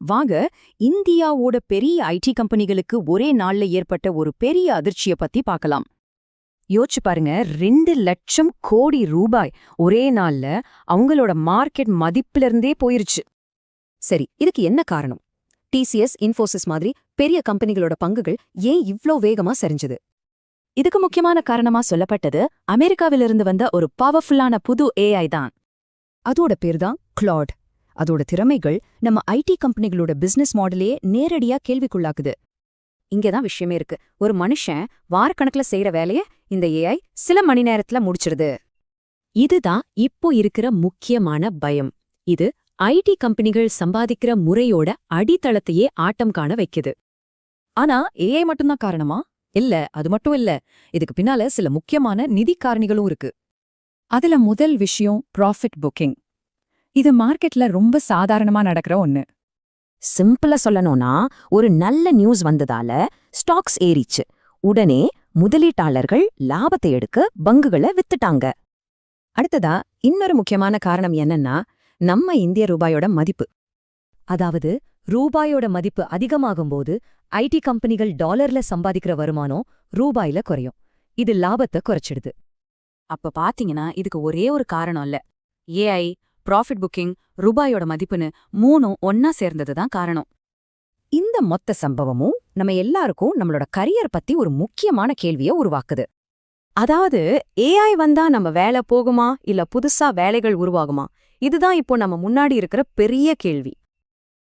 வாங்க இந்தியாவோட பெரிய ஐடி கம்பெனிகளுக்கு ஒரே நாள்ல ஏற்பட்ட ஒரு பெரிய அதிர்ச்சிய பத்தி பார்க்கலாம் யோசிச்சு பாருங்க ரெண்டு லட்சம் கோடி ரூபாய் ஒரே நாள்ல அவங்களோட மார்க்கெட் மதிப்புல இருந்தே போயிருச்சு. சரி இதுக்கு என்ன காரணம்? டிசிஎஸ் இன்ஃபோசிஸ் மாதிரி பெரிய கம்பெனிகளோட பங்குகள் ஏன் இவ்ளோ வேகமா சரிஞ்சது? இதுக்கு முக்கியமான காரணமா சொல்லப்பட்டது அமெரிக்காவிலிருந்து வந்த ஒரு பவர்ஃபுல்லான புது ஏஐ தான். அதோட பேர் தான் கிளாட் அதோட திறமைகள் நம்ம ஐடி கம்பெனிகளோட பிசினஸ் மாடலையே நேரடியா கேள்விக்குள்ளாக்குது. இங்கதான் விஷயமே இருக்கு. ஒரு மனுஷன் வாரக்கணக்குல செய்யற வேலைய இந்த ஏஐ சில மணி நேரத்துல முடிச்சிருது. இதுதான் இப்போ இருக்கிற முக்கியமான பயம். இது ஐடி கம்பெனிகள் சம்பாதிக்கிற முறையோட அடித்தளத்தையே ஆட்டம் காண வைக்குது. ஆனா ஏஐ மட்டும்தான் காரணமா? இல்ல அது மட்டும் இல்ல. இதுக்கு பின்னால சில முக்கியமான நிதி காரணிகளும் இருக்கு. அதுல முதல் விஷயம் ப்ராஃபிட் புக்கிங் இது மார்க்கெட்ல ரொம்ப சாதாரணமா நடக்கிற ஒண்ணு. சிம்பிளா சொல்லணும்னா ஒரு நல்ல நியூஸ் வந்ததால ஸ்டாக்ஸ் ஏறிச்சு. உடனே முதலீட்டாளர்கள் லாபத்தை எடுக்க பங்குகளை வித்துட்டாங்க. அடுத்ததா இன்னொரு முக்கியமான காரணம் என்னன்னா நம்ம இந்திய ரூபாயோட மதிப்பு. அதாவது ரூபாயோட மதிப்பு அதிகமாகும்போது ஐடி கம்பெனிகள் டாலர்ல சம்பாதிக்கிற வருமானம் ரூபாயில குறையும். இது லாபத்தை குறைச்சிடுது. அப்ப பாத்தீங்கன்னா இதுக்கு ஒரே ஒரு காரணம் இல்ல. ஏஐ ப்ராஃபிட் புக்கிங் ரூபாயோட மதிப்புன்னு மூணும் ஒன்னா சேர்ந்தது தான் காரணம். இந்த மொத்த சம்பவமும் நம்ம எல்லாருக்கும் நம்மளோட கரியர் பத்தி ஒரு முக்கியமான கேள்வியை உருவாக்குது. அதாவது ஏஐ வந்தா நம்ம வேலை போகுமா? இல்ல புதுசா வேலைகள் உருவாகுமா? இதுதான் இப்போ நம்ம முன்னாடி இருக்கிற பெரிய கேள்வி.